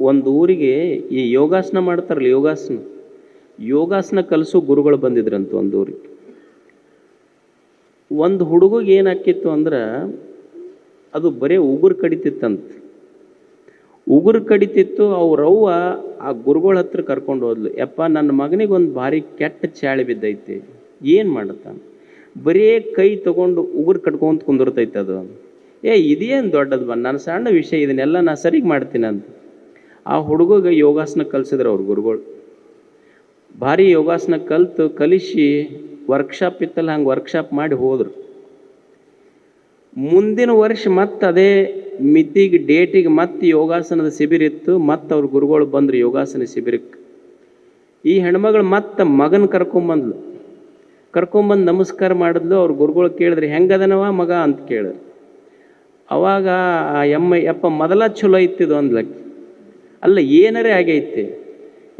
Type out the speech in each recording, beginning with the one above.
ಒಂದು ಊರಿಗೆ ಈ ಯೋಗಾಸನ ಮಾಡ್ತಾರಲ್ಲ, ಯೋಗಾಸನ. ಯೋಗಾಸನ ಕಲಿಸೋ ಗುರುಗಳು ಬಂದಿದ್ರಂತ ಒಂದು ಊರಿಗೆ. ಒಂದು ಹುಡುಗಗೆ ಏನಾಕಿತ್ತು ಅಂದ್ರೆ, ಅದು ಬರೀ ಉಗುರು ಕಡಿತಿತ್ತಂತ. ಉಗುರು ಕಡಿತಿತ್ತು ಅವ್ರವ್ವ ಆ ಗುರುಗಳ ಹತ್ರ ಕರ್ಕೊಂಡು ಹೋದ್ಲು. ಯಪ್ಪ, ನನ್ನ ಮಗನಿಗೆ ಒಂದು ಭಾರಿ ಕೆಟ್ಟ ಚಾಳಿ ಬಿದ್ದೈತಿ. ಏನು ಮಾಡುತ್ತಾನೆ? ಬರೀ ಕೈ ತಗೊಂಡು ಉಗುರು ಕಟ್ಕೊಂತ ಕುಂದಿರ್ತೈತೆ ಅದು. ಏ, ಇದೇನು ದೊಡ್ಡದು ಬಂದು? ನನ್ನ ಸಣ್ಣ ವಿಷಯ, ಇದನ್ನೆಲ್ಲ ನಾನು ಸರಿಗೆ ಮಾಡ್ತೀನಿ ಆ ಹುಡುಗಗೆ ಯೋಗಾಸನ ಕಲಿಸಿದ್ರು ಅವ್ರ ಗುರುಗಳು. ಭಾರಿ ಯೋಗಾಸನ ಕಲ್ತು ಕಲಿಸಿ ವರ್ಕ್ಶಾಪ್ ಇತ್ತಲ್ಲ, ಹಂಗೆ ವರ್ಕ್ಶಾಪ್ ಮಾಡಿ ಹೋದ್ರು. ಮುಂದಿನ ವರ್ಷ ಮತ್ತೆ ಅದೇ ಮಿತಿಗೆ ಡೇಟಿಗೆ ಮತ್ತೆ ಯೋಗಾಸನದ ಶಿಬಿರ ಇತ್ತು, ಮತ್ತೆ ಅವ್ರ ಗುರುಗಳು ಬಂದರು ಯೋಗಾಸನ ಶಿಬಿರಕ್ಕೆ ಈ ಹೆಣ್ಮಗಳು ಮತ್ತೆ ಮಗನ ಕರ್ಕೊಂಬಂದ್ಲು ಕರ್ಕೊಂಬಂದು ನಮಸ್ಕಾರ ಮಾಡಿದ್ಲು, ಅವ್ರ ಗುರುಗಳು ಕೇಳಿದ್ರು, ಹೆಂಗದನವ ಮಗ? ಅಂತ ಕೇಳಿದ್ರು. ಅವಾಗ ಆ ಎಮ್ಮ ಯಪ್ಪ ಮೊದಲ ಚಲೋ ಇತ್ತಿದು ಅಂದ್ಲಕ್ಕೆ ಅಲ್ಲ, ಏನರೇ ಆಗೈತೆ.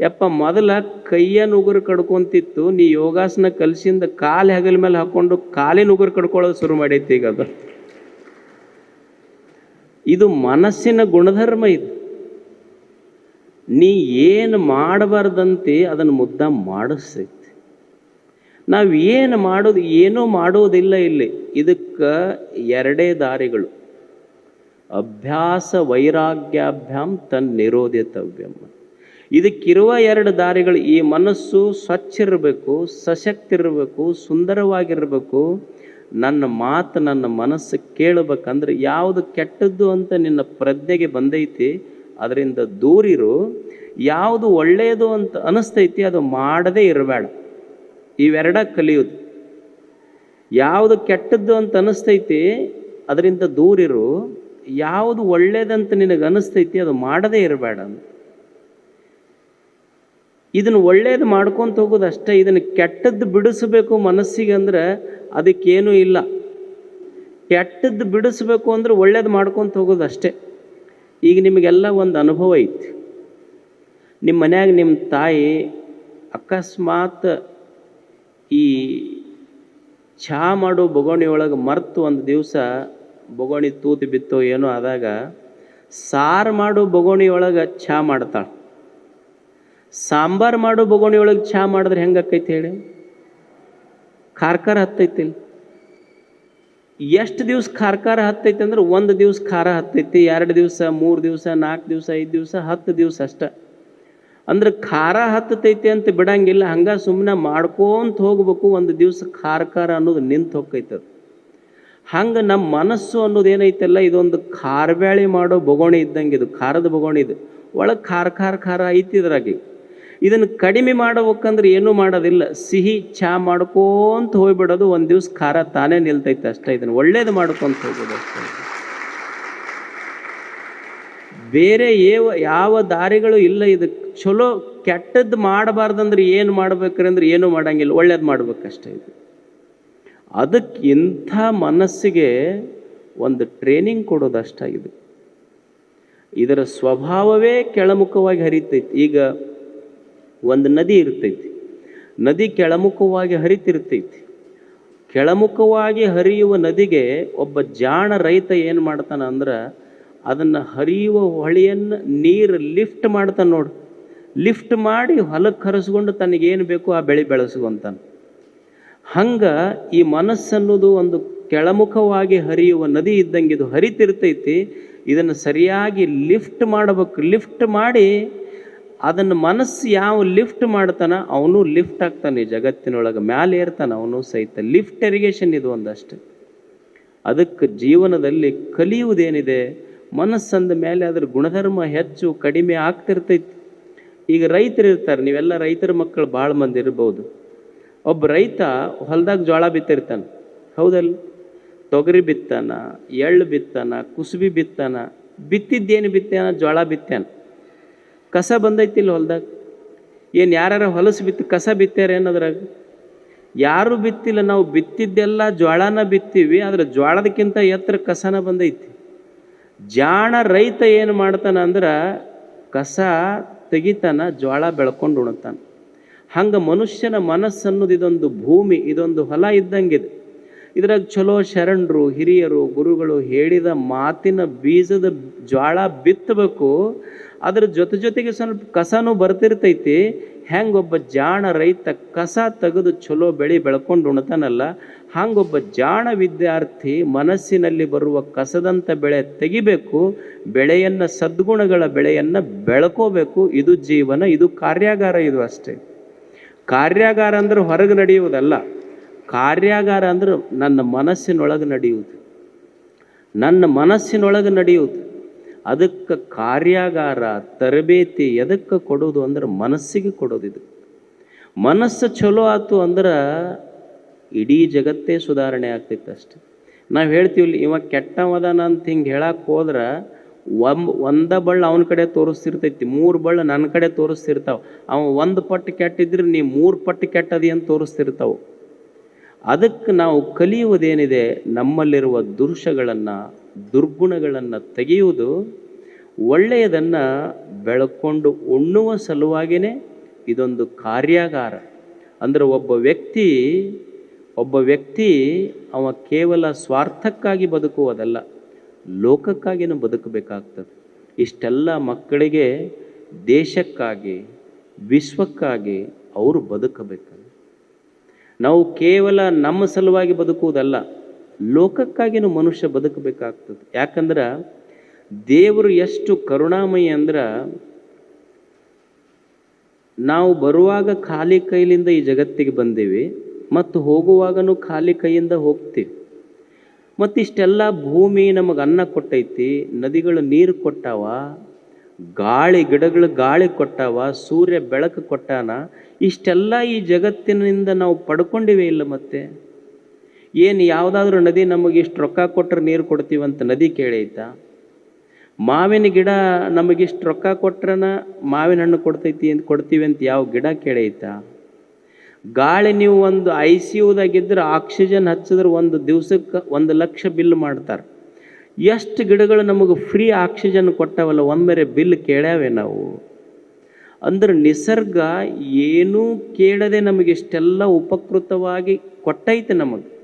ಯಪ್ಪ, ಮೊದಲ ಕೈಯನ್ನು ಉಗುರು ಕಡ್ಕೊಂತಿತ್ತು, ನೀ ಯೋಗಾಸನ ಕಲಿಸಿಂದ ಕಾಲು ಹೆಗಲ ಮೇಲೆ ಹಾಕೊಂಡು ಕಾಲಿನ ಉಗುರು ಕಡ್ಕೊಳ್ಳೋದು ಶುರು ಮಾಡೈತಿ ಈಗ ಅದು. ಇದು ಮನಸ್ಸಿನ ಗುಣಧರ್ಮ ಇದು. ನೀ ಏನು ಮಾಡಬಾರ್ದಂತೆ ಅದನ್ನು ಮುದ್ದ ಮಾಡಿಸ್ತೈತಿ. ನಾವು ಏನು ಮಾಡೋದು, ಏನೂ ಮಾಡೋದಿಲ್ಲ ಇಲ್ಲಿ. ಇದಕ್ಕೆ ಎರಡೇ ದಾರಿಗಳು. ಅಭ್ಯಾಸ ವೈರಾಗ್ಯಾಭ್ಯಾಮ್ ತನ್ ನಿರೋಧಿತವ್ಯಂ ಇದಕ್ಕಿರುವ ಎರಡು ದಾರಿಗಳು ಈ ಮನಸ್ಸು ಸ್ವಚ್ಛ ಇರಬೇಕು ಸಶಕ್ತ ಇರಬೇಕು ಸುಂದರವಾಗಿರಬೇಕು. ನನ್ನ ಮಾತು ನನ್ನ ಮನಸ್ಸು ಕೇಳಬೇಕಂದ್ರೆ ಯಾವುದು ಕೆಟ್ಟದ್ದು ಅಂತ ನಿನ್ನ ಪ್ರಜ್ಞೆಗೆ ಬಂದೈತಿ, ಅದರಿಂದ ದೂರಿರು ಯಾವುದು ಒಳ್ಳೆಯದು ಅಂತ ಅನಿಸ್ತೈತಿ ಅದು ಮಾಡದೇ ಇರಬೇಡ. ಇವೆರಡ ಕಲಿಯೋದು. ಯಾವುದು ಕೆಟ್ಟದ್ದು ಅಂತ ಅನಿಸ್ತೈತಿ, ಅದರಿಂದ ದೂರಿರು ಯಾವುದು ಒಳ್ಳೇದಂತ ನಿನಗೆ ಅನಿಸ್ತೈತಿ ಅದು ಮಾಡದೇ ಇರಬೇಡ ಇದನ್ನು ಒಳ್ಳೇದು ಮಾಡ್ಕೊಂತ ಹೋಗೋದು ಅಷ್ಟೇ, ಇದನ್ನು ಕೆಟ್ಟದ್ದು ಬಿಡಿಸ್ಬೇಕು ಮನಸ್ಸಿಗೆ ಅಂದ್ರೆ ಅದಕ್ಕೇನೂ ಇಲ್ಲ. ಕೆಟ್ಟದ್ದು ಬಿಡಿಸ್ಬೇಕು ಅಂದ್ರೆ ಒಳ್ಳೇದು ಮಾಡ್ಕೊತ ಹೋಗೋದು ಅಷ್ಟೇ. ಈಗ ನಿಮಗೆಲ್ಲ ಒಂದು ಅನುಭವ ಐತಿ. ನಿಮ್ಮ ಮನ್ಯಾಗ ನಿಮ್ಮ ತಾಯಿ ಅಕಸ್ಮಾತ್ ಈ ಚಹಾ ಮಾಡೋ ಬೊಗೋಣಿ ಒಳಗೆ ಮರೆತು ಒಂದು ದಿವಸ ಬೊಗೋಣಿ ತೂತು ಬಿತ್ತೋ, ಏನೋ ಆದಾಗ ಸಾರು ಮಾಡು ಬೊಗೋಣಿ ಒಳಗೆ ಚಹಾ ಮಾಡ್ತಾಳೆ. ಸಾಂಬಾರು ಮಾಡು ಬೊಗೋಣಿ ಒಳಗೆ ಚಾ ಮಾಡಿದ್ರೆ ಹೆಂಗೆ ಆಕೈತಿ ಹೇಳಿ? ಖಾರ್ಕಾರ ಹತ್ತೈತಿ ಎಷ್ಟು ದಿವ್ಸ ಖಾರ್ಕಾರ ಹತ್ತೈತಿ ಅಂದ್ರೆ ಒಂದು ದಿವ್ಸ ಖಾರ ಹತ್ತೈತಿ, ಎರಡು ದಿವಸ, ಮೂರು ದಿವಸ ನಾಲ್ಕು ದಿವಸ, ಐದು ದಿವಸ, ಹತ್ತು ದಿವಸ ಅಷ್ಟ. ಅಂದ್ರೆ ಖಾರ ಹತ್ತೈತಿ ಅಂತ ಬಿಡಂಗಿಲ್ಲ, ಹಂಗ ಸುಮ್ಮನೆ ಮಾಡ್ಕೊಂತ ಹೋಗ್ಬೇಕು, ಒಂದು ದಿವಸ ಖಾರ ಖಾರ ಅನ್ನೋದು ನಿಂತು ಹೋಗ್ತೈತದ ಹಂಗೆ ನಮ್ಮ ಮನಸ್ಸು ಅನ್ನೋದು ಏನೈತಲ್ಲ, ಇದೊಂದು ಖಾರಬ್ಯಾಳಿ ಮಾಡೋ ಬೊಗೋಣಿ ಇದ್ದಂಗೆ ಇದು, ಖಾರದ ಬೊಗೋಣಿ ಇದು. ಒಳಗೆ ಖಾರ ಖಾರ ಖಾರ ಐತಿ ಇದ್ರಾಗಿ. ಇದನ್ನು ಕಡಿಮೆ ಮಾಡ್ಬೇಕಂದ್ರೆ ಏನೂ ಮಾಡೋದಿಲ್ಲ. ಸಿಹಿ ಚಹಾ ಮಾಡ್ಕೊಂತ ಹೋಗ್ಬಿಡೋದು, ಒಂದು ದಿವ್ಸ ಖಾರ ತಾನೇ ನಿಲ್ತೈತೆ ಅಷ್ಟೇ ಇದನ್ನು. ಒಳ್ಳೇದು ಮಾಡ್ಕೊಂತ ಹೋಗೋದು ಅಷ್ಟೇ ಬೇರೆ ಯಾವ ಯಾವ ದಾರಿಗಳು ಇಲ್ಲ ಇದಕ್ಕೆ ಚಲೋ ಕೆಟ್ಟದ್ದು ಮಾಡಬಾರ್ದಂದ್ರೆ ಏನು ಮಾಡ್ಬೇಕ್ರಿ ಅಂದ್ರೆ ಏನೂ ಮಾಡಂಗಿಲ್ಲ. ಒಳ್ಳೇದು ಮಾಡ್ಬೇಕಷ್ಟೇ ಇದು. ಅದಕ್ಕೆ ಇಂಥ ಮನಸ್ಸಿಗೆ ಒಂದು ಟ್ರೈನಿಂಗ್ ಕೊಡೋದಷ್ಟಾಗಿದೆ ಇದು ಇದರ ಸ್ವಭಾವವೇ ಕೆಳಮುಖವಾಗಿ ಹರಿತೈತಿ. ಈಗ ಒಂದು ನದಿ ಇರ್ತೈತಿ. ನದಿ ಕೆಳಮುಖವಾಗಿ ಹರಿತಿರ್ತೈತಿ. ಕೆಳಮುಖವಾಗಿ ಹರಿಯುವ ನದಿಗೆ ಒಬ್ಬ ಜಾಣ ರೈತ ಏನು ಮಾಡ್ತಾನ ಅಂದ್ರೆ ಅದನ್ನು ಹರಿಯುವ ಹೊಳೆಯನ್ನು ನೀರು ಲಿಫ್ಟ್ ಮಾಡ್ತಾನೆ ನೋಡು. ಲಿಫ್ಟ್ ಮಾಡಿ ಹೊಲಕ್ಕೆ ಹರಿಸ್ಕೊಂಡು ತನಗೇನು ಬೇಕೋ ಆ ಬೆಳೆ ಬೆಳೆಸುವಂತಾನೆ ಹಂಗೆ ಈ ಮನಸ್ಸನ್ನೋದು ಒಂದು ಕೆಳಮುಖವಾಗಿ ಹರಿಯುವ ನದಿ ಇದ್ದಂಗೆ ಇದು ಹರಿತಿರ್ತೈತಿ, ಇದನ್ನು ಸರಿಯಾಗಿ ಲಿಫ್ಟ್ ಮಾಡಬೇಕು. ಲಿಫ್ಟ್ ಮಾಡಿ ಅದನ್ನು ಮನಸ್ಸು ಯಾವ ಲಿಫ್ಟ್ ಮಾಡ್ತಾನ, ಅವನು ಲಿಫ್ಟ್ ಆಗ್ತಾನೆ ಜಗತ್ತಿನೊಳಗೆ. ಮ್ಯಾಲೆ ಏರ್ತಾನೆ ಅವನು ಸಹಿತ. ಲಿಫ್ಟ್ ಇರಿಗೇಷನ್ ಇದು ಒಂದಷ್ಟು. ಅದಕ್ಕೆ ಜೀವನದಲ್ಲಿ ಕಲಿಯುವುದೇನಿದೆ, ಮನಸ್ಸಂದ ಮೇಲೆ ಅದ್ರ ಗುಣಧರ್ಮ ಹೆಚ್ಚು ಕಡಿಮೆ ಆಗ್ತಿರ್ತೈತಿ. ಈಗ ರೈತರು ಇರ್ತಾರೆ ನೀವೆಲ್ಲ ರೈತರ ಮಕ್ಕಳು ಭಾಳ ಮಂದಿ ಇರ್ಬೋದು. ಒಬ್ಬ ರೈತ ಹೊಲ್ದಾಗ ಜೋಳ ಬಿತ್ತಿರ್ತಾನೆ. ಹೌದಲ್ಲ? ತೊಗರಿ ಬಿತ್ತಾನ, ಎಳ್ಳು ಬಿತ್ತಾನ, ಕುಸುಬಿ ಬಿತ್ತಾನ, ಬಿತ್ತಿದ್ದೇನು ಬಿತ್ತಾನ ಜೋಳ ಬಿತ್ತಾನ. ಕಸ ಬಂದೈತಿಲ್ಲ ಹೊಲ್ದಾಗ? ಏನು ಯಾರು ಹೊಲಸು ಬಿತ್ತು ಕಸ ಬಿತ್ತಾರೆ ಅನ್ನೋದ್ರಾಗ? ಯಾರು ಬಿತ್ತಿಲ್ಲ, ನಾವು ಬಿತ್ತಿದ್ದೆಲ್ಲ ಜೋಳನ ಬಿತ್ತೀವಿ, ಆದ್ರೆ ಜೋಳದಕ್ಕಿಂತ ಎತ್ತರ ಕಸನ ಬಂದೈತಿ. ಜಾಣ ರೈತ ಏನು ಮಾಡ್ತಾನ ಅಂದ್ರೆ ಕಸ ತೆಗಿತಾನ ಜೋಳ ಬೆಳ್ಕೊಂಡು ಉಣ್ತಾನ. ಹಂಗೆ ಮನುಷ್ಯನ ಮನಸ್ಸನ್ನೋದು ಇದೊಂದು ಭೂಮಿ, ಇದೊಂದು ಹೊಲ ಇದ್ದಂಗಿದೆ. ಇದ್ರಾಗ ಚಲೋ ಶರಣರು, ಹಿರಿಯರು, ಗುರುಗಳು ಹೇಳಿದ ಮಾತಿನ ಬೀಜದ ಜ್ವಾಳ ಬಿತ್ತಬೇಕು. ಅದ್ರ ಜೊತೆ ಜೊತೆಗೆ ಸ್ವಲ್ಪ ಕಸನೂ ಬರ್ತಿರ್ತೈತಿ. ಹೆಂಗೊಬ್ಬ ಜಾಣ ರೈತ ಕಸ ತೆಗೆದು ಚಲೋ ಬೆಳೆ ಬೆಳ್ಕೊಂಡು ಉಣ್ತಾನಲ್ಲ, ಹಂಗೊಬ್ಬ ಜಾಣ ವಿದ್ಯಾರ್ಥಿ ಮನಸ್ಸಿನಲ್ಲಿ ಬರುವ ಕಸದಂಥ ಬೆಳೆ ತೆಗಿಬೇಕು, ಬೆಳೆಯನ್ನು ಸದ್ಗುಣಗಳ ಬೆಳೆಯನ್ನು ಬೆಳ್ಕೋಬೇಕು. ಇದು ಜೀವನ, ಇದು ಕಾರ್ಯಾಗಾರ ಇದು ಅಷ್ಟೇ. ಕಾರ್ಯಾಗಾರ ಅಂದ್ರೆ ಹೊರಗೆ ನಡೆಯುವುದಲ್ಲ. ಕಾರ್ಯಾಗಾರ ಅಂದ್ರೆ ನನ್ನ ಮನಸ್ಸಿನೊಳಗೆ ನಡೆಯುವುದು. ನನ್ನ ಮನಸ್ಸಿನೊಳಗೆ ನಡೆಯುವುದು. ಅದಕ್ಕೆ ಕಾರ್ಯಾಗಾರ, ತರಬೇತಿ ಎದಕ್ಕೆ ಕೊಡೋದು ಅಂದ್ರೆ ಮನಸ್ಸಿಗೆ ಕೊಡೋದು ಇದು. ಮನಸ್ಸು ಚಲೋ ಆತು ಅಂದ್ರೆ ಇಡೀ ಜಗತ್ತೇ ಸುಧಾರಣೆ ಆಗ್ತೈತೆ ಅಷ್ಟೆ. ನಾವು ಹೇಳ್ತೀವಿ ಇವ ಕೆಟ್ಟವದನ ಅಂತ ಹಿಂಗೆ ಹೇಳಕ್ಕೆ ಹೋದ್ರೆ ಒಂಬ ಒಂದ ಬಳ್ಳ ಅವನ ಕಡೆ ತೋರಿಸ್ತಿರ್ತೈತಿ, ಮೂರು ಬಳ್ಳ ನನ್ನ ಕಡೆ ತೋರಿಸ್ತಿರ್ತಾವ. ಅವ ಒಂದು ಪಟ್ಟು ಕೆಟ್ಟಿದ್ರೆ ನೀ ಮೂರು ಪಟ್ಟು ಕೆಟ್ಟದಿ ಅಂತ ತೋರಿಸ್ತಿರ್ತಾವ? ಅದಕ್ಕೆ ನಾವು ಕಲಿಯುವುದೇನಿದೆ, ನಮ್ಮಲ್ಲಿರುವ ದುರುಷಗಳನ್ನು ದುರ್ಗುಣಗಳನ್ನು ತೆಗೆಯುವುದು ಒಳ್ಳೆಯದನ್ನು ಬೆಳಕೊಂಡು ಉಣ್ಣುವ ಸಲುವಾಗಿಯೇ ಇದೊಂದು ಕಾರ್ಯಾಗಾರ. ಅಂದರೆ ಒಬ್ಬ ವ್ಯಕ್ತಿ ಒಬ್ಬ ವ್ಯಕ್ತಿ ಅವ ಕೇವಲ ಸ್ವಾರ್ಥಕ್ಕಾಗಿ ಬದುಕುವುದಲ್ಲ. ಲೋಕಕ್ಕಾಗಿನೂ ಬದುಕಬೇಕಾಗ್ತದೆ. ಇಷ್ಟೆಲ್ಲ ಮಕ್ಕಳಿಗೆ ದೇಶಕ್ಕಾಗಿ, ವಿಶ್ವಕ್ಕಾಗಿ ಅವರು ಬದುಕಬೇಕು ನಾವು ಕೇವಲ ನಮ್ಮ ಸಲುವಾಗಿ ಬದುಕುವುದಲ್ಲ ಲೋಕಕ್ಕಾಗಿನೂ ಮನುಷ್ಯ ಬದುಕಬೇಕಾಗ್ತದೆ. ಯಾಕಂದ್ರೆ ದೇವರು ಎಷ್ಟು ಕರುಣಾಮಯಿ ಅಂದ್ರೆ ನಾವು ಬರುವಾಗ ಖಾಲಿ ಕೈಲಿಂದ ಈ ಜಗತ್ತಿಗೆ ಬಂದೇವೆ, ಮತ್ತು ಹೋಗುವಾಗನೂ ಖಾಲಿ ಕೈಯಿಂದ ಹೋಗ್ತೀವಿ. ಮತ್ತು ಇಷ್ಟೆಲ್ಲ ಭೂಮಿ ನಮಗೆ ಅನ್ನ ಕೊಟ್ಟೈತಿ, ನದಿಗಳು ನೀರು ಕೊಟ್ಟಾವ, ಗಾಳಿ, ಗಿಡಗಳು ಗಾಳಿ ಕೊಟ್ಟಾವ, ಸೂರ್ಯ ಬೆಳಕು ಕೊಟ್ಟಾನ, ಇಷ್ಟೆಲ್ಲ ಈ ಜಗತ್ತಿನಿಂದ ನಾವು ಪಡ್ಕೊಂಡಿವೆ ಇಲ್ಲ ಮತ್ತೆ? ಏನು ಯಾವುದಾದ್ರೂ ನದಿ ನಮಗೆ ಇಷ್ಟು ರೊಕ್ಕ ಕೊಟ್ಟರೆ ನೀರು ಕೊಡ್ತೀವಂತ ನದಿ ಕೇಳೈತಾ? ಮಾವಿನ ಗಿಡ ನಮಗಿಷ್ಟು ರೊಕ್ಕ ಕೊಟ್ರನ ಮಾವಿನ ಹಣ್ಣು ಕೊಡ್ತೈತಿ ಅಂತ ಕೊಡ್ತೀವಿ ಅಂತ ಯಾವ ಗಿಡ ಕೇಳೈತಾ? ಗಾಳಿ ನೀವು ಒಂದು ಐ ಸಿ ಯುದಾಗಿದ್ದರೆ ಆಕ್ಸಿಜನ್ ಹಚ್ಚಿದ್ರೆ ಒಂದು ದಿವ್ಸಕ್ಕೆ ಒಂದು ಲಕ್ಷ ಬಿಲ್ ಮಾಡ್ತಾರೆ. ಎಷ್ಟು ಗಿಡಗಳು ನಮಗೆ ಫ್ರೀ ಆಕ್ಸಿಜನ್ ಕೊಟ್ಟವಲ್ಲ, ಒಮ್ಮೆರೆ ಬಿಲ್ ಕೇಳ್ಯಾವೆ ನಾವು. ಅಂದ್ರೆ ನಿಸರ್ಗ ಏನೂ ಕೇಳದೆ ನಮಗೆ ಇಷ್ಟೆಲ್ಲ ಉಪಕೃತವಾಗಿ ಕೊಟ್ಟೈತೆ ನಮಗೆ.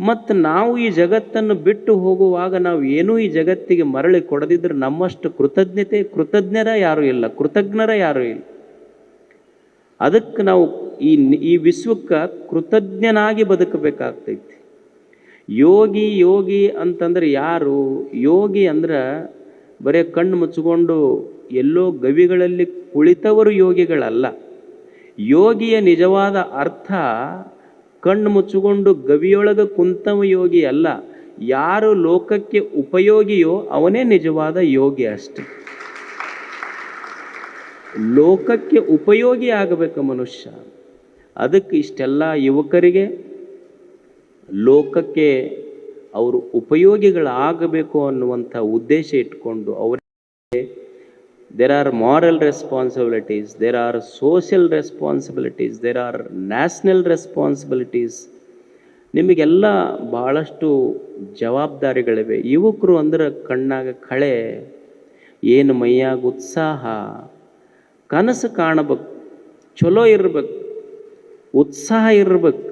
ಮತ್ತು ನಾವು ಈ ಜಗತ್ತನ್ನು ಬಿಟ್ಟು ಹೋಗುವಾಗ ನಾವು ಏನೂ ಈ ಜಗತ್ತಿಗೆ ಮರಳಿ ಕೊಡದಿದ್ರೆ ನಮ್ಮಷ್ಟು ಕೃತಜ್ಞತೆ, ಕೃತಜ್ಞರ ಯಾರೂ ಇಲ್ಲ, ಕೃತಜ್ಞರ ಯಾರೂ ಇಲ್ಲ. ಅದಕ್ಕೆ ನಾವು ಈ ಈ ವಿಶ್ವಕ್ಕೆ ಕೃತಜ್ಞನಾಗಿ ಬದುಕಬೇಕಾಗ್ತೈತಿ. ಯೋಗಿ ಯೋಗಿ ಅಂತಂದ್ರೆ ಯಾರು? ಯೋಗಿ ಅಂದ್ರೆ ಬರೇ ಕಣ್ಣು ಮುಚ್ಚಿಕೊಂಡು ಎಲ್ಲೋ ಗವಿಗಳಲ್ಲಿ ಕುಳಿತವರು ಯೋಗಿಗಳಲ್ಲ. ಯೋಗಿಯ ನಿಜವಾದ ಅರ್ಥ ಕಣ್ಣು ಮುಚ್ಚಿಕೊಂಡು ಗವಿಯೊಳಗೆ ಕುಂತವ ಯೋಗಿ ಅಲ್ಲ. ಯಾರು ಲೋಕಕ್ಕೆ ಉಪಯೋಗಿಯೋ ಅವನೇ ನಿಜವಾದ ಯೋಗಿ ಅಷ್ಟೆ. ಲೋಕಕ್ಕೆ ಉಪಯೋಗಿ ಆಗಬೇಕು ಮನುಷ್ಯ. ಅದಕ್ಕೆ ಇಷ್ಟೆಲ್ಲ ಯುವಕರಿಗೆ ಲೋಕಕ್ಕೆ ಅವರು ಉಪಯೋಗಿಗಳಾಗಬೇಕು ಅನ್ನುವಂಥ ಉದ್ದೇಶ ಇಟ್ಕೊಂಡು ಅವರಿಗೆ there are moral responsibilities there are social responsibilities there are national responsibilities ನಿಮಗೆಲ್ಲ ಭಾಳಷ್ಟು ಜವಾಬ್ದಾರಿಗಳಿವೆ. ಯುವಕರು ಅಂದ್ರೆ ಕಣ್ಣಾಗ ಕಳೆ, ಏನು ಮೈಯಾಗ ಉತ್ಸಾಹ, ಕನಸು ಕಾಣಬೇಕು, ಚಲೋ ಇರ್ಬೇಕು. ಉತ್ಸಾಹ ಇರ್ಬೇಕು.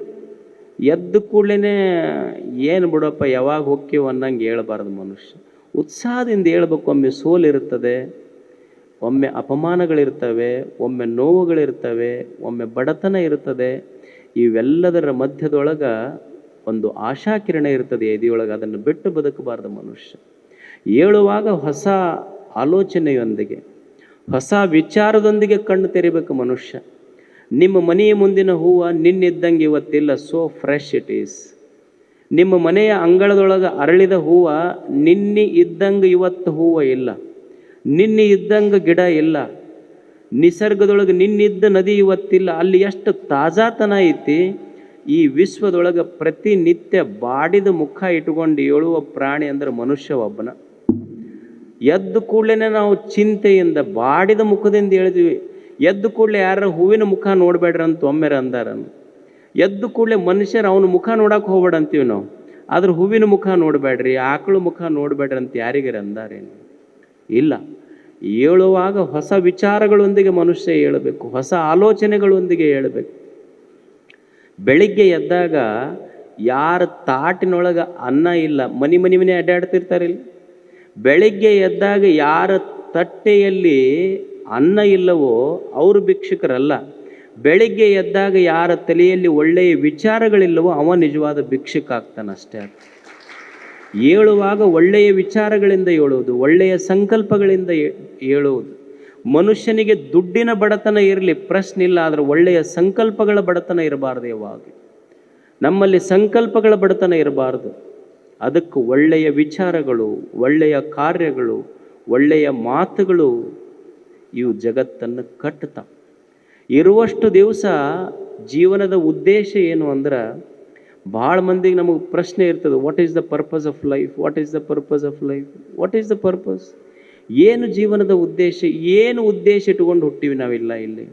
ಎದ್ದ ಕೂಡಲೇ ಏನು ಬಿಡಪ್ಪ, ಯಾವಾಗ ಹೋಗ್ತೀವಿ ಅನ್ನಂಗೆ ಹೇಳ್ಬಾರ್ದು ಮನುಷ್ಯ. ಉತ್ಸಾಹದಿಂದ ಹೇಳ್ಬೇಕು, ಒಮ್ಮೆ ಸೋಲಿರುತ್ತದೆ ಒಮ್ಮೆ ಅಪಮಾನಗಳಿರ್ತವೆ, ಒಮ್ಮೆ ನೋವುಗಳಿರ್ತವೆ, ಒಮ್ಮೆ ಬಡತನ ಇರ್ತದೆ. ಇವೆಲ್ಲದರ ಮಧ್ಯದೊಳಗೆ ಒಂದು ಆಶಾಕಿರಣ ಇರ್ತದೆ, ಎದೆಯೊಳಗೆ ಅದನ್ನು ಬಿಟ್ಟು ಬದುಕಬಾರ್ದು ಮನುಷ್ಯ. ಹೇಳುವಾಗ ಹೊಸ ಆಲೋಚನೆಯೊಂದಿಗೆ, ಹೊಸ ವಿಚಾರದೊಂದಿಗೆ ಕಣ್ಣು ತೆರಿಬೇಕು ಮನುಷ್ಯ. ನಿಮ್ಮ ಮನೆಯ ಮುಂದಿನ ಹೂವು ನಿನ್ನಿದ್ದಂಗೆ ಇವತ್ತಿಲ್ಲ ಸೋ ಫ್ರೆಶ್ ಇಟ್ ಈಸ್ ನಿಮ್ಮ ಮನೆಯ ಅಂಗಳದೊಳಗೆ ಅರಳಿದ ಹೂವು ನಿನ್ನೆ ಇದ್ದಂಗೆ ಇವತ್ತು ಹೂವು ಇಲ್ಲ. ನಿನ್ನೆ ಇದ್ದಂಗೆ ಗಿಡ ಇಲ್ಲ. ನಿಸರ್ಗದೊಳಗೆ ನಿನ್ನಿದ್ದ ನದಿ ಇವತ್ತಿಲ್ಲ. ಅಲ್ಲಿ ಎಷ್ಟು ತಾಜಾತನ ಐತಿ. ಈ ವಿಶ್ವದೊಳಗೆ ಪ್ರತಿನಿತ್ಯ ಬಾಡಿದ ಮುಖ ಇಟ್ಕೊಂಡು ಏಳುವ ಪ್ರಾಣಿ ಅಂದ್ರೆ ಮನುಷ್ಯ ಒಬ್ಬನ ಎದ್ದು ಕೂಡಲೇ ನಾವು ಚಿಂತೆಯಿಂದ, ಬಾಡಿದ ಮುಖದಿಂದ ಹೇಳಿದ್ವಿ ಎದ್ದು ಕೂಡಲೇ ಯಾರ ಹೂವಿನ ಮುಖ ನೋಡಬೇಡ್ರಿ ಅಂತ ಒಮ್ಮೆರ ಅಂದಾರ ಎದ್ದು ಕೂಡಲೇ ಮನುಷ್ಯರು ಅವನ ಮುಖ ನೋಡಕ್ಕೆ ಹೋಗ್ಬೇಡ ಅಂತೀವಿ ನಾವು. ಆದ್ರೆ ಹೂವಿನ ಮುಖ ನೋಡಬೇಡ್ರಿ, ಆಕಳು ಮುಖ ನೋಡಬೇಡ್ರಿ ಅಂತ ಯಾರಿಗಾರ ಅಂದಾರೇನು? ಇಲ್ಲ. ಏಳುವಾಗ ಹೊಸ ವಿಚಾರಗಳೊಂದಿಗೆ ಮನುಷ್ಯ ಹೇಳಬೇಕು ಹೊಸ ಆಲೋಚನೆಗಳೊಂದಿಗೆ ಹೇಳಬೇಕು ಬೆಳಿಗ್ಗೆ ಎದ್ದಾಗ ಯಾರ ತಾಟಿನೊಳಗೆ ಅನ್ನ ಇಲ್ಲ, ಮನಿ ಮನಿ ಮನೆ ಅಡ್ಡಾಡ್ತಿರ್ತಾರಿಲ್ಲ ಬೆಳಿಗ್ಗೆ ಎದ್ದಾಗ ಯಾರ ತಟ್ಟೆಯಲ್ಲಿ ಅನ್ನ ಇಲ್ಲವೋ ಅವರು ಭಿಕ್ಷುಕರಲ್ಲ. ಬೆಳಿಗ್ಗೆ ಎದ್ದಾಗ ಯಾರ ತಲೆಯಲ್ಲಿ ಒಳ್ಳೆಯ ವಿಚಾರಗಳಿಲ್ಲವೋ ಅವ ನಿಜವಾದ ಭಿಕ್ಷುಕ ಆಗ್ತಾನಷ್ಟೇ ಏಳುವಾಗ ಒಳ್ಳೆಯ ವಿಚಾರಗಳಿಂದ ಏಳುವುದು, ಒಳ್ಳೆಯ ಸಂಕಲ್ಪಗಳಿಂದ ಏಳುವುದು. ಮನುಷ್ಯನಿಗೆ ದುಡ್ಡಿನ ಬಡತನ ಇರಲಿ, ಪ್ರಶ್ನೆ ಇಲ್ಲ, ಆದರೆ ಒಳ್ಳೆಯ ಸಂಕಲ್ಪಗಳ ಬಡತನ ಇರಬಾರ್ದು ಯಾವಾಗ ನಮ್ಮಲ್ಲಿ ಸಂಕಲ್ಪಗಳ ಬಡತನ ಇರಬಾರ್ದು. ಅದಕ್ಕೆ ಒಳ್ಳೆಯ ವಿಚಾರಗಳು, ಒಳ್ಳೆಯ ಕಾರ್ಯಗಳು, ಒಳ್ಳೆಯ ಮಾತುಗಳು ಇವು ಜಗತ್ತನ್ನು ಕಟ್ಟುತ್ತಾ. ಇರುವಷ್ಟು ದಿವಸ ಜೀವನದ ಉದ್ದೇಶ ಏನು ಅಂದ್ರೆ ಭಾಳ ಮಂದಿಗೆ ನಮಗೆ ಪ್ರಶ್ನೆ ಇರ್ತದೆ what is the purpose of life what is the purpose of life what is the purpose ಏನು ಜೀವನದ ಉದ್ದೇಶ, ಏನು ಉದ್ದೇಶ ಇಟ್ಕೊಂಡು ಹುಟ್ಟಿವಿ ನಾವಿಲ್ಲ ಇಲ್ಲಿ.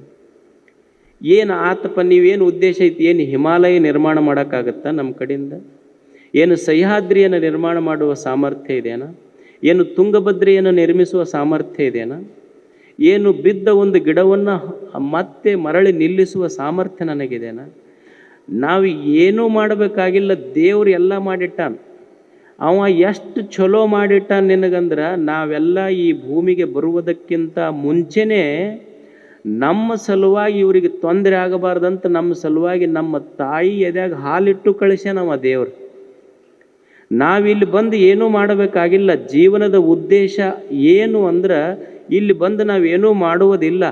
ಏನು ಆತಪ್ಪ ನೀವೇನು ಉದ್ದೇಶ ಐತಿ? ಏನು ಹಿಮಾಲಯ ನಿರ್ಮಾಣ ಮಾಡೋಕ್ಕಾಗತ್ತಾ ನಮ್ಮ ಕಡೆಯಿಂದ ಏನು ಸಹ್ಯಾದ್ರಿಯನ್ನು ನಿರ್ಮಾಣ ಮಾಡುವ ಸಾಮರ್ಥ್ಯ ಇದೆಯಾ ಏನು ತುಂಗಭದ್ರೆಯನ್ನು ನಿರ್ಮಿಸುವ ಸಾಮರ್ಥ್ಯ ಇದೆಯಾ ಏನು ಬಿದ್ದ ಒಂದು ಗಿಡವನ್ನು ಮತ್ತೆ ಮರಳಿ ನಿಲ್ಲಿಸುವ ಸಾಮರ್ಥ್ಯ ನನಗಿದೆನಾ? ನಾವು ಏನೂ ಮಾಡಬೇಕಾಗಿಲ್ಲ, ದೇವ್ರು ಎಲ್ಲ ಮಾಡಿಟ್ಟಾನ. ಅವ ಎಷ್ಟು ಚಲೋ ಮಾಡಿಟ್ಟಾನ ನಿನಗಂದ್ರೆ, ನಾವೆಲ್ಲ ಈ ಭೂಮಿಗೆ ಬರುವುದಕ್ಕಿಂತ ಮುಂಚೆನೇ ನಮ್ಮ ಸಲುವಾಗಿ ಇವರಿಗೆ ತೊಂದರೆ ಆಗಬಾರ್ದಂತ ನಮ್ಮ ಸಲುವಾಗಿ ನಮ್ಮ ತಾಯಿ ಎದ್ಯಾಗ ಹಾಲಿಟ್ಟು ಕಳಿಸ್ಯ ನಮ್ಮ ದೇವರು. ನಾವಿಲ್ಲಿ ಬಂದು ಏನೂ ಮಾಡಬೇಕಾಗಿಲ್ಲ, ಜೀವನದ ಉದ್ದೇಶ ಏನು ಅಂದ್ರೆ ಇಲ್ಲಿ ಬಂದು ನಾವೇನೂ ಮಾಡುವುದಿಲ್ಲ.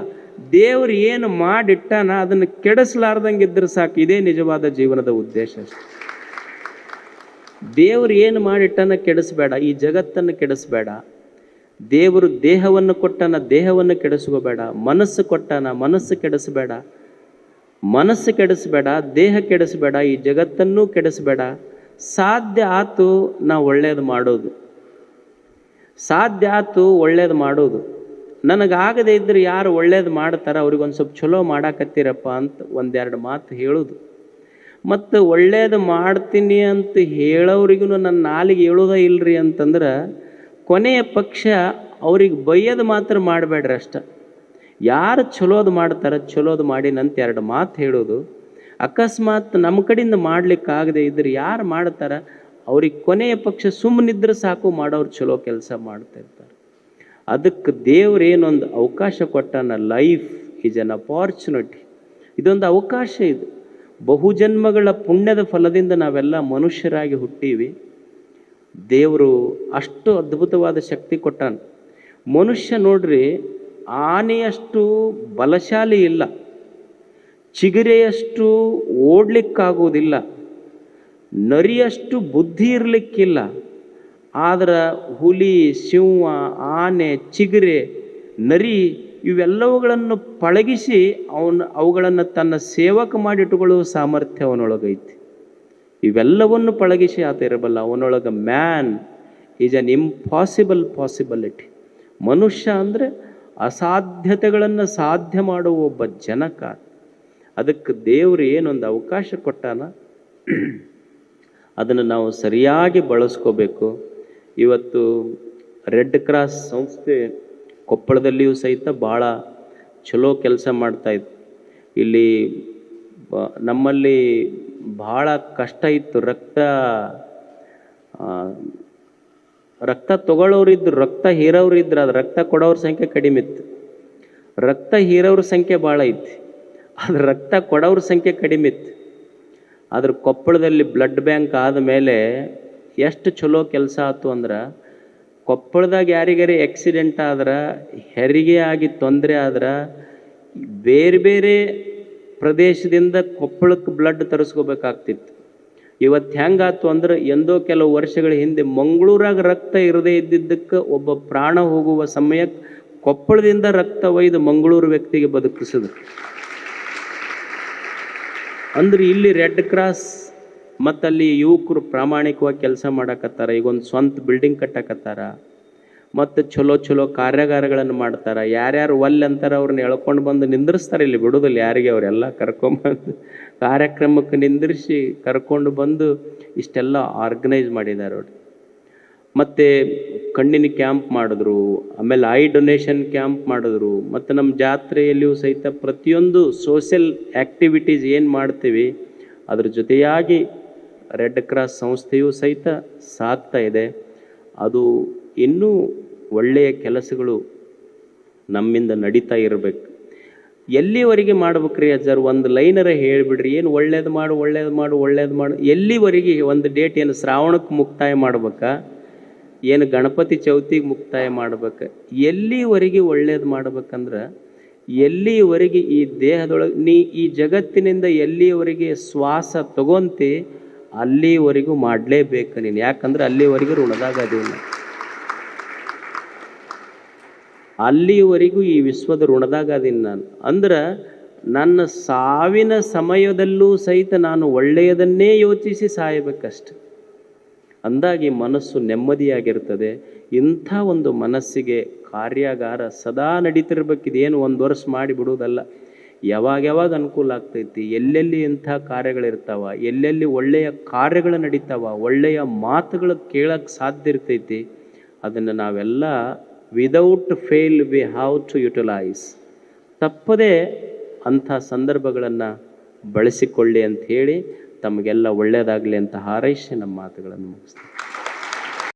ದೇವರು ಏನು ಮಾಡಿಟ್ಟಾನ ಅದನ್ನು ಕೆಡಿಸ್ಲಾರ್ದಂಗೆ ಇದ್ರೆ ಸಾಕು. ಇದೇ ನಿಜವಾದ ಜೀವನದ ಉದ್ದೇಶ ದೇವರು ಏನು ಮಾಡಿಟ್ಟನ ಕೆಡಿಸ್ಬೇಡ. ಈ ಜಗತ್ತನ್ನು ಕೆಡಿಸ್ಬೇಡ. ದೇವರು ದೇಹವನ್ನು ಕೊಟ್ಟನ ದೇಹವನ್ನು ಕೆಡಿಸ್ಕೋಬೇಡ. ಮನಸ್ಸು ಕೊಟ್ಟನ ಮನಸ್ಸು ಕೆಡಿಸ್ಬೇಡ. ಮನಸ್ಸು ಕೆಡಿಸ್ಬೇಡ, ದೇಹ ಕೆಡಿಸ್ಬೇಡ, ಈ ಜಗತ್ತನ್ನೂ ಕೆಡಿಸ್ಬೇಡ. ಸಾಧ್ಯ ಆತು ನಾವು ಒಳ್ಳೇದು ಮಾಡೋದು. ಸಾಧ್ಯ ಆತು ಒಳ್ಳೇದು ಮಾಡೋದು. ನನಗಾಗದೇ ಇದ್ದರೆ ಯಾರು ಒಳ್ಳೇದು ಮಾಡ್ತಾರ? ಅವ್ರಿಗೊಂದು ಸ್ವಲ್ಪ ಚಲೋ ಮಾಡಾಕತ್ತೀರಪ್ಪ ಅಂತ ಒಂದೆರಡು ಮಾತು ಹೇಳೋದು. ಮತ್ತು ಒಳ್ಳೇದು ಮಾಡ್ತೀನಿ ಅಂತ ಹೇಳೋರಿಗೂ ನನ್ನ ನಾಲಿಗೆ ಹೇಳೋದೇ ಇಲ್ರಿ ಅಂತಂದ್ರೆ ಕೊನೆಯ ಪಕ್ಷ ಅವ್ರಿಗೆ ಬೈಯೋದು ಮಾತ್ರ ಮಾಡಬೇಡ್ರಿ ಅಷ್ಟ. ಯಾರು ಚಲೋದು ಮಾಡ್ತಾರೆ ಚಲೋದು ಮಾಡಿನಂತ ಎರಡು ಮಾತು ಹೇಳೋದು. ಅಕಸ್ಮಾತ್ ನಮ್ಮ ಕಡೆಯಿಂದ ಮಾಡಲಿಕ್ಕಾಗದೆ ಇದ್ರೆ ಯಾರು ಮಾಡ್ತಾರ? ಅವ್ರಿಗೆ ಕೊನೆಯ ಪಕ್ಷ ಸುಮ್ಮನಿದ್ರೆ ಸಾಕು ಮಾಡೋರು ಚಲೋ ಕೆಲಸ ಮಾಡ್ತಾ ಇರ್ತಾರೆ ಅದಕ್ಕೆ ದೇವ್ರು ಏನೊಂದು ಅವಕಾಶ ಕೊಟ್ಟನ ಲೈಫ್ ಈಸ್ ಅನ್ ಅಪಾರ್ಚುನಿಟಿ ಇದೊಂದು ಅವಕಾಶ ಇದು. ಬಹುಜನ್ಮಗಳ ಪುಣ್ಯದ ಫಲದಿಂದ ನಾವೆಲ್ಲ ಮನುಷ್ಯರಾಗಿ ಹುಟ್ಟೀವಿ. ದೇವರು ಅಷ್ಟು ಅದ್ಭುತವಾದ ಶಕ್ತಿ ಕೊಟ್ಟಾನ. ಮನುಷ್ಯ ನೋಡ್ರಿ, ಆನೆಯಷ್ಟು ಬಲಶಾಲಿ ಇಲ್ಲ. ಚಿಗುರೆಯಷ್ಟು ಓಡ್ಲಿಕ್ಕಾಗೋದಿಲ್ಲ ನರಿಯಷ್ಟು ಬುದ್ಧಿ ಇರಲಿಕ್ಕಿಲ್ಲ. ಆದ್ರೆ ಹುಲಿ, ಸಿಂಹ, ಆನೆ, ಚಿಗರೆ, ನರಿ ಇವೆಲ್ಲವುಗಳನ್ನು ಪಳಗಿಸಿ ಅವನ ಅವುಗಳನ್ನು ತನ್ನ ಸೇವಕ ಮಾಡಿಟ್ಟುಕೊಳ್ಳುವ ಸಾಮರ್ಥ್ಯ ಅವನೊಳಗೈತಿ. ಇವೆಲ್ಲವನ್ನು ಪಳಗಿಸಿ ಆತ ಇರಬಲ್ಲ, ಅವನೊಳಗೆ man is an impossible possibility ಮನುಷ್ಯ ಅಂದರೆ ಅಸಾಧ್ಯತೆಗಳನ್ನು ಸಾಧ್ಯ ಮಾಡುವ ಒಬ್ಬ ಜನಕ. ಅದಕ್ಕೆ ದೇವರು ಏನೊಂದು ಅವಕಾಶ ಕೊಟ್ಟಾನ? ಅದನ್ನು ನಾವು ಸರಿಯಾಗಿ ಬಳಸ್ಕೋಬೇಕು. ಇವತ್ತು ರೆಡ್ ಕ್ರಾಸ್ ಸಂಸ್ಥೆ ಕೊಪ್ಪಳದಲ್ಲಿಯೂ ಸಹಿತ ಭಾಳ ಚಲೋ ಕೆಲಸ ಮಾಡ್ತಾಯಿತ್ತು ಇಲ್ಲಿ ಬ- ನಮ್ಮಲ್ಲಿ ಭಾಳ ಕಷ್ಟ ಇತ್ತು. ರಕ್ತ ರಕ್ತ ತಗೊಳ್ಳೋರಿದ್ರು ರಕ್ತ ಹೀರೋರು ಇದ್ರು ಅದು ರಕ್ತ ಕೊಡೋರ ಸಂಖ್ಯೆ ಕಡಿಮೆ ಇತ್ತು. ರಕ್ತ ಹೀರೋರ ಸಂಖ್ಯೆ ಭಾಳ ಐತಿ, ಆದ್ರೆ ರಕ್ತ ಕೊಡೋರ ಸಂಖ್ಯೆ ಕಡಿಮೆ ಇತ್ತು. ಆದ್ರೆ ಕೊಪ್ಪಳದಲ್ಲಿ ಬ್ಲಡ್ ಬ್ಯಾಂಕ್ ಆದಮೇಲೆ ಎಷ್ಟು ಚಲೋ ಕೆಲಸ ಆಯ್ತು ಅಂದ್ರೆ ಕೊಪ್ಪಳದಾಗ ಯಾರಿಗಾರಿ ಆಕ್ಸಿಡೆಂಟ್ ಆದ್ರೆ, ಹೆರಿಗೆ ಆಗಿ ತೊಂದರೆ ಆದ್ರೆ, ಬೇರೆ ಬೇರೆ ಪ್ರದೇಶದಿಂದ ಕೊಪ್ಪಳಕ್ಕೆ ಬ್ಲಡ್ ತರಿಸ್ಕೋಬೇಕಾಗ್ತಿತ್ತು. ಇವತ್ತು ಆಯ್ತು ಅಂದ್ರೆ ಎಂದೋ ಕೆಲವು ವರ್ಷಗಳ ಹಿಂದೆ ಮಂಗಳೂರಾಗ ರಕ್ತ ಇರದೇ ಇದ್ದಿದ್ದಕ್ಕೆ ಒಬ್ಬ ಪ್ರಾಣ ಹೋಗುವ ಸಮಯಕ್ಕೆ ಕೊಪ್ಪಳದಿಂದ ರಕ್ತ ಒಯ್ದು ಮಂಗಳೂರು ವ್ಯಕ್ತಿಗೆ ಬದುಕಿಸಿದ್ರು. ಅಂದ್ರೆ ಇಲ್ಲಿ ರೆಡ್ ಕ್ರಾಸ್ ಮತ್ತಲ್ಲಿ ಯುವಕರು ಪ್ರಾಮಾಣಿಕವಾಗಿ ಕೆಲಸ ಮಾಡಕತ್ತಾರ, ಈಗ ಒಂದು ಸ್ವಂತ ಬಿಲ್ಡಿಂಗ್ ಕಟ್ಟಕತ್ತಾರ, ಮತ್ತು ಚಲೋ ಚಲೋ ಕಾರ್ಯಾಗಾರಗಳನ್ನು ಮಾಡ್ತಾರ. ಯಾರ್ಯಾರು ಒಲ್ಲೆ ಅಂತಾರ ಅವ್ರನ್ನ ಎಳ್ಕೊಂಡು ಬಂದು ನಿಂದ್ರಿಸ್ತಾರೆ ಇಲ್ಲಿ ಬಿಡೋದಿಲ್ಲ, ಯಾರಿಗೆ ಅವರೆಲ್ಲ ಕರ್ಕೊಂಬಂದು ಕಾರ್ಯಕ್ರಮಕ್ಕೆ ನಿಂದಿರಿಸಿ ಕರ್ಕೊಂಡು ಬಂದು ಇಷ್ಟೆಲ್ಲ ಆರ್ಗನೈಸ್ ಮಾಡಿದ್ದಾರೆ ಅವ್ರು. ಮತ್ತು ಕಣ್ಣಿನ ಕ್ಯಾಂಪ್ ಮಾಡಿದ್ರು, ಆಮೇಲೆ ಐ ಡೊನೇಷನ್ ಕ್ಯಾಂಪ್ ಮಾಡಿದ್ರು, ಮತ್ತು ನಮ್ಮ ಜಾತ್ರೆಯಲ್ಲಿಯೂ ಸಹಿತ ಪ್ರತಿಯೊಂದು ಸೋಷಿಯಲ್ ಆ್ಯಕ್ಟಿವಿಟೀಸ್ ಏನು ಮಾಡ್ತೀವಿ, ಅದ್ರ ಜೊತೆಯಾಗಿ ರೆಡ್ ಕ್ರಾಸ್ ಸಂಸ್ಥೆಯೂ ಸಹಿತ ಸಾಕ್ತಾ ಇದೆ. ಅದು ಇನ್ನೂ ಒಳ್ಳೆಯ ಕೆಲಸಗಳು ನಮ್ಮಿಂದ ನಡೀತಾ ಇರಬೇಕು. ಎಲ್ಲಿವರೆಗೆ ಮಾಡ್ಬೇಕ್ರಿ ಅಜ್ಜಾರ್? ಒಂದು ಲೈನರ ಹೇಳಿಬಿಡ್ರಿ. ಏನು ಒಳ್ಳೇದು ಮಾಡು ಒಳ್ಳೇದು ಮಾಡು ಒಳ್ಳೇದು ಮಾಡು. ಎಲ್ಲಿವರೆಗೆ ಒಂದು ಡೇಟ್ ಏನು ಶ್ರಾವಣಕ್ಕೆ ಮುಕ್ತಾಯ ಮಾಡ್ಬೇಕಾ? ಏನು ಗಣಪತಿ ಚೌತಿಗೆ ಮುಕ್ತಾಯ ಮಾಡ್ಬೇಕು? ಎಲ್ಲಿವರೆಗೆ ಒಳ್ಳೇದು ಮಾಡ್ಬೇಕಂದ್ರೆ ಎಲ್ಲಿವರೆಗೆ ಈ ದೇಹದೊಳಗೆ ನೀ ಈ ಜಗತ್ತಿನಿಂದ ಎಲ್ಲಿವರೆಗೆ ಶ್ವಾಸ ತಗೊಂತಿ ಅಲ್ಲಿವರೆಗೂ ಮಾಡಲೇಬೇಕು ನೀನು. ಯಾಕಂದ್ರೆ ಅಲ್ಲಿವರೆಗೂ ಋಣದಾಗ ಅದೀನಿ ಅಲ್ಲಿವರೆಗೂ ಈ ವಿಶ್ವದ ಋಣದಾಗ ಅದೀನಿ ನಾನು. ಅಂದ್ರೆ ನನ್ನ ಸಾವಿನ ಸಮಯದಲ್ಲೂ ಸಹಿತ ನಾನು ಒಳ್ಳೆಯದನ್ನೇ ಯೋಚಿಸಿ ಸಾಯಬೇಕಷ್ಟೆ. ಅಂದಾಗಿ ಮನಸ್ಸು ನೆಮ್ಮದಿಯಾಗಿರ್ತದೆ. ಇಂಥ ಒಂದು ಮನಸ್ಸಿಗೆ ಕಾರ್ಯಾಗಾರ ಸದಾ ನಡೀತಿರ್ಬೇಕಿದೇನು ಒಂದು ವರ್ಷ ಮಾಡಿ ಬಿಡುವುದಲ್ಲ ಯಾವಾಗ ಯಾವಾಗ ಅನುಕೂಲ ಆಗ್ತೈತಿ, ಎಲ್ಲೆಲ್ಲಿ ಇಂಥ ಕಾರ್ಯಗಳಿರ್ತಾವ, ಎಲ್ಲೆಲ್ಲಿ ಒಳ್ಳೆಯ ಕಾರ್ಯಗಳು ನಡೀತಾವ, ಒಳ್ಳೆಯ ಮಾತುಗಳು ಕೇಳಕ್ಕೆ ಸಾಧ್ಯ ಇರ್ತೈತಿ, ಅದನ್ನು ನಾವೆಲ್ಲ without fail we have to utilise ತಪ್ಪದೇ ಅಂಥ ಸಂದರ್ಭಗಳನ್ನು ಬಳಸಿಕೊಳ್ಳಿ ಅಂತ ಹೇಳಿ ತಮಗೆಲ್ಲ ಒಳ್ಳೆಯದಾಗಲಿ ಅಂತ ಹಾರೈಸಿ ನಮ್ಮ ಮಾತುಗಳನ್ನು ಮುಗಿಸ್ತೀನಿ.